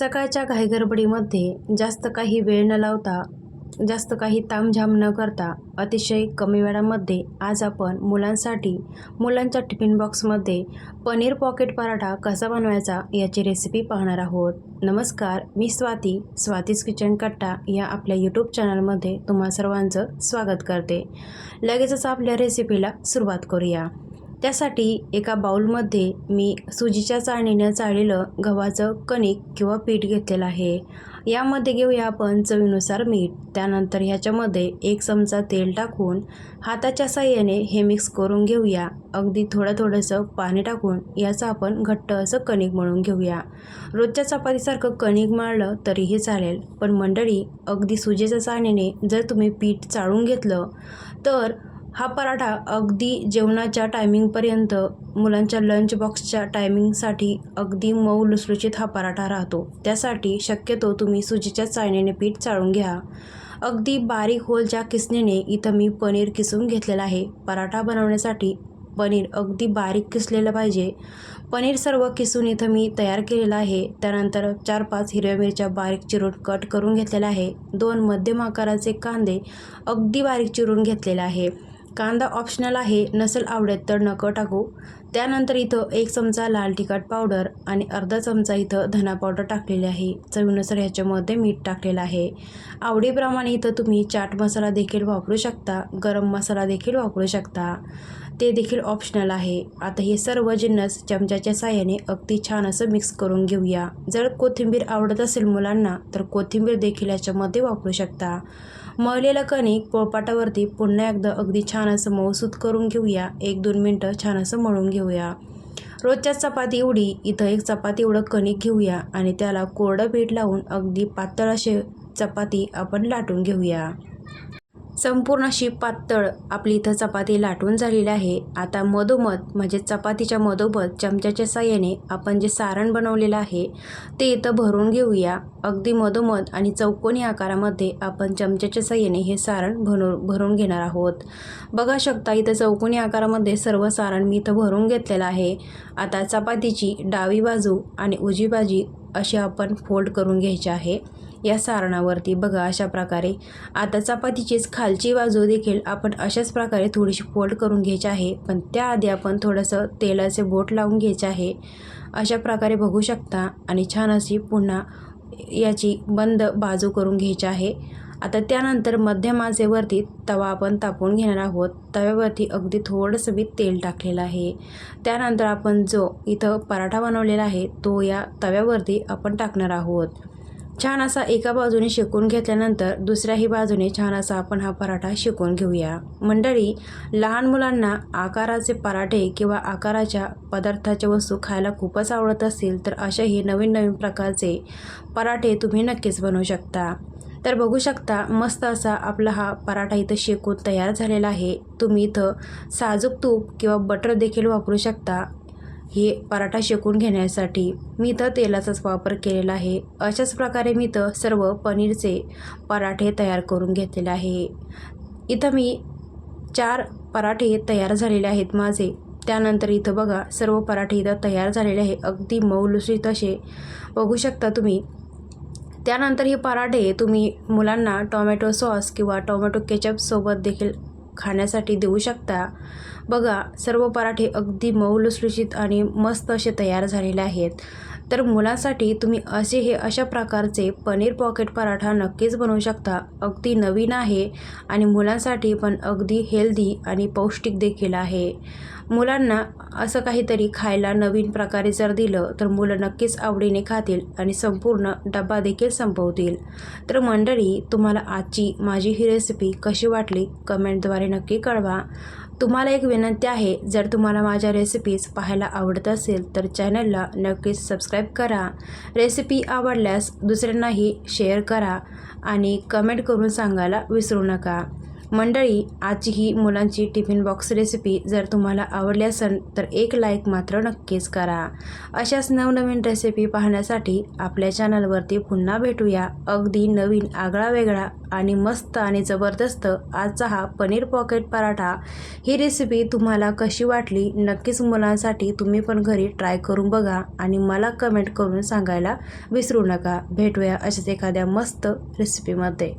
सकाळच्या घाईगडबडीमध्ये जास्त काही वेळ न लावता जास्त काही तामझाम न करता अतिशय कमी वेळामध्ये आज आपण मुलांसाठी मुलांच्या टिफिन बॉक्समध्ये पनीर पॉकेट पराठा कसा बनवायचा याची रेसिपी पाहणार आहोत. नमस्कार मी स्वाती स्वातीज किचन कट्टा या आपल्या यूट्यूब चॅनलमध्ये तुम्हा सर्वांचं स्वागत करते. लगेचच आपल्या रेसिपीला सुरुवात करूया. त्यासाठी एका बाउलमध्ये मी सुजीच्या चाळणीनं चाळलेलं गव्हाचं कणिक किंवा पीठ घेतलेलं आहे. यामध्ये घेऊया आपण चवीनुसार मीठ. त्यानंतर ह्याच्यामध्ये एक चमचा तेल टाकून हाताच्या साह्याने हे मिक्स करून घेऊया. अगदी थोडं थोडंसं पाणी टाकून याचं आपण घट्ट असं कणिक मळून घेऊया. रोजच्या चपातीसारखं कणिक मळलं तरीही चालेल पण मंडळी अगदी सुजेच्या चाळणीने जर तुम्ही पीठ चाळून घेतलं तर हा पराठा अगदी जेवणाच्या टायमिंगपर्यंत मुलांच्या लंच बॉक्सच्या टायमिंगसाठी अगदी मऊ लुसलुशीत हा पराठा राहतो. त्यासाठी शक्यतो तुम्ही सुजीच्या चाळणीने पीठ चाळून घ्या. अगदी बारीक होलच्या किसणीने इथं मी पनीर किसून घेतलेलं आहे पराठा बनवण्यासाठी पनीर अगदी बारीक किसलेलं पाहिजे. पनीर सर्व किसून इथं मी तयार केलेलं आहे. त्यानंतर चार पाच हिरव्या मिरच्या बारीक चिरून कट करून घेतलेल्या आहे. दोन मध्यम आकाराचे कांदे अगदी बारीक चिरून घेतलेले आहे. कांदा ऑप्शनल आहे नसेल आवडत तर नको टाकू. त्यानंतर इथं एक चमचा लाल तिखट पावडर आणि अर्धा चमचा इथं धना पावडर टाकलेली आहे. चवीनुसार ह्याच्यामध्ये मीठ टाकलेलं आहे. आवडीप्रमाणे इथं तुम्ही चाट मसाला देखील वापरू शकता गरम मसाला देखील वापरू शकता. ते देखील ऑप्शनल आहे. आता हे सर्व जिन्नस चमच्याच्या साह्याने अगदी छान असं मिक्स करून घेऊया. जर कोथिंबीर आवडत असेल मुलांना तर कोथिंबीर देखील याच्यामध्ये वापरू शकता. मळलेलं कणिक पोळपाटावरती पुन्हा एकदा अगदी छान असं मऊसूत करून घेऊया. एक दोन मिनटं छान असं मळून घेऊया. रोजच्या चपाती एवढी इथं एक चपाती एवढं कणिक घेऊया आणि त्याला कोरडं पीठ लावून अगदी पातळ असे चपाती आपण लाटून घेऊया. संपूर्ण अशी पातळ आपली इथं चपाती लाटून झालेली आहे. आता मधोमध म्हणजे चपातीच्या मधोमध चमच्याच्या साह्याने आपण जे सारण बनवलेलं आहे ते इथं भरून घेऊया. अगदी मधोमध आणि चौकोनी आकारामध्ये आपण चमच्याच्या साह्याने हे सारण भरून भरून घेणार आहोत. बघा शकता इथं चौकोनी आकारामध्ये सर्व सारण मी इथं भरून घेतलेलं आहे. आता चपातीची डावी बाजू आणि उजवी बाजू अशी आपण फोल्ड करून घ्यायची आहे. या सारणावरती बघा अशा प्रकारे. आता चपातीचीच खालची बाजू देखील आपण अशाच प्रकारे थोडीशी फोल्ड करून घ्यायची आहे. पण त्याआधी आपण थोडंसं तेलाचे बोट लावून घ्यायचे आहे. अशा प्रकारे बघू शकता आणि छान अशी पुन्हा याची बंद बाजू करून घ्यायची आहे. आता त्यानंतर मध्यम आचेवरती तवा आपण तापवून घेणार आहोत. तव्यावरती अगदी थोडंसं मी तेल टाकलेलं आहे. त्यानंतर आपण जो इथं पराठा बनवलेला आहे तो या तव्यावरती आपण टाकणार आहोत. छान असा एका बाजूने शेकून घेतल्यानंतर दुसऱ्याही बाजूने छान असा आपण हा पराठा शेकून घेऊया. मंडळी लहान मुलांना आकाराचे पराठे किंवा आकाराच्या पदार्थाच्या वस्तू खायला खूपच आवडत असतील तर असेही नवीन नवीन प्रकारचे पराठे तुम्ही नक्कीच बनवू शकता. तर बघू शकता मस्त असा आपला हा पराठा इथं शेकून तयार झालेला आहे. तुम्ही इथं साजूक तूप किंवा बटर देखील वापरू शकता. हे पराठा शेकून घेण्यासाठी मी इथं तेलाचाच वापर केलेला आहे. अशाच प्रकारे मी इथं सर्व पनीरचे पराठे तयार करून घेतलेले आहे. इथं मी चार पराठे तयार झालेले आहेत माझे. त्यानंतर इथं बघा सर्व पराठे इथं तयार झालेले आहे. अगदी मऊलुसीत असे बघू शकता तुम्ही. त्यानंतर हे पराठे तुम्ही मुलांना टॉमॅटो सॉस किंवा टॉमॅटो केचपसोबत देखील खाण्यासाठी देऊ शकता. बघा सर्व पराठे अगदी मऊ लुसलुशीत आणि मस्त असे तयार झालेले आहेत. तर मुलांसाठी तुम्ही असे हे अशा प्रकारचे पनीर पॉकेट पराठा नक्कीच बनवू शकता. अगदी नवीन आहे आणि मुलांसाठी पण अगदी हेल्दी आणि पौष्टिक देखील आहे. मुलांना असं काहीतरी खायला नवीन प्रकारे जर दिलं तर मुलं नक्कीच आवडीने खातील आणि संपूर्ण डबा देखील संपवतील. तर मंडळी तुम्हाला आजची माझी ही रेसिपी कशी वाटली? कमेंटद्वारे नक्की कळवा. तुम्हाला एक विनंती आहे जर तुम्हाला माझ्या रेसिपीज पाहायला आवडत असेल तर चॅनलला नक्कीच सबस्क्राईब करा. रेसिपी आवडल्यास दुसऱ्यांनाही शेअर करा आणि कमेंट करून सांगायला विसरू नका. मंडळी आजची ही मुलांची टिफिन बॉक्स रेसिपी जर तुम्हाला आवडली असेल तर एक लाईक मात्र नक्कीच करा. अशाच नवनवीन रेसिपी पाहण्यासाठी आपल्या चॅनलवरती पुन्हा भेटूया. अगदी नवीन आगळा वेगळा आणि मस्त आणि जबरदस्त आजचा हा पनीर पॉकेट पराठा. ही रेसिपी तुम्हाला कशी वाटली नक्कीच मुलांसाठी तुम्ही पण घरी ट्राय करून बघा आणि मला कमेंट करून सांगायला विसरू नका. भेटूया अशाच एखाद्या मस्त रेसिपीमध्ये.